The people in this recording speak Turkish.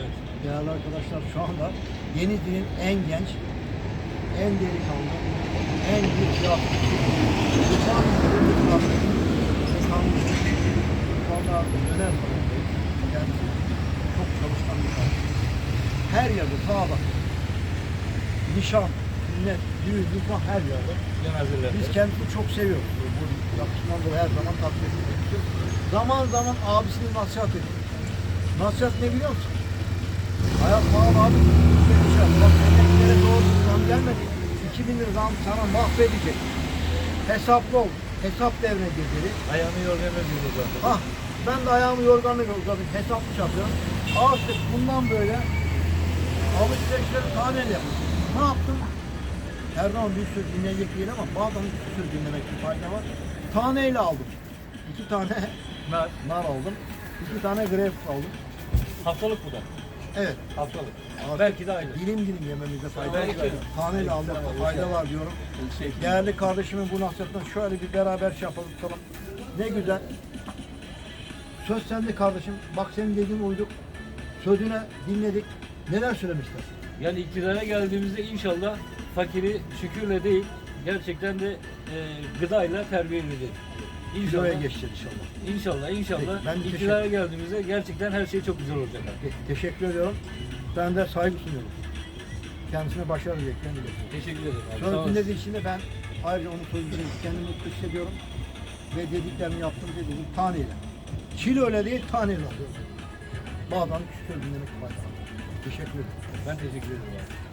Evet. Değerli arkadaşlar şu anda Denizli'nin en genç, en delikanlı, en büyük yapıcı, Rıfat Rıfat'a döner sonundayız. Kendisi çok çalışkan bir. Her yerde sağa bak. Nişan, sünnet, düğün, nikah her yerde. Biz kendisini çok seviyoruz. Bu yapısından dolayı her zaman takdir ediyoruz. Zaman zaman abisini nasihat ediyor. Nasihat ne biliyor musun? Hayat pahalı abi. Bak emeklere doğru zam gelmedi. 2000 lira zam sana mahvedecek. Hesaplı ol. Hesap devrine girdi. Ayağını yorganına diyordu zaten. Ah ben de ayağımı yorganla uzadım. Hesaplı yapıyorum. Artık bundan böyle alışverişleri taneli yapıyorum. Ne yaptım? Her zaman bir sürü dinleyecek değil ama bazen bir sürü dinlemekte fayda var. Taneyle aldım. İki tane Nar. nar aldım. İki tane greyfurt aldım. Haftalık bu da. Evet. Haftalık. Artık Belki de aylık. Dilim dilim yememizde fayda Belki var. de. Taneyle aldım. Fayda var diyorum. Şey, Değerli kardeşimin bu nasihatini şöyle bir beraber şey yapalım. Tamam. Ne güzel. Söz sende kardeşim. Bak senin dediğin uyduk. Sözüne dinledik. Neler söylemek istersin? Yani iktidara geldiğimizde inşallah fakiri şükürle değil, gerçekten de e, gıdayla terbiye edeceğiz. Kiloya İnşallah. geçeceğiz inşallah. İnşallah, inşallah. Peki, ben de iktidara geldiğimizde gerçekten her şey çok güzel olacak. abi. Peki, teşekkür ediyorum. Ben de saygı sunuyorum. Kendisine başarı dileklerini iletiyorum. Teşekkür ederim. Abi. Sağ olasın. dinlediği için de ben ayrıca onun sözünü kendimi mutlu hissediyorum. Ve dediklerini yaptım dediğim taneyle. Kilo öyle değil taneyle alıyorum. Bazen söz dinlemek faydalı. Teşekkür ederim. Ben teşekkür ederim. Abi.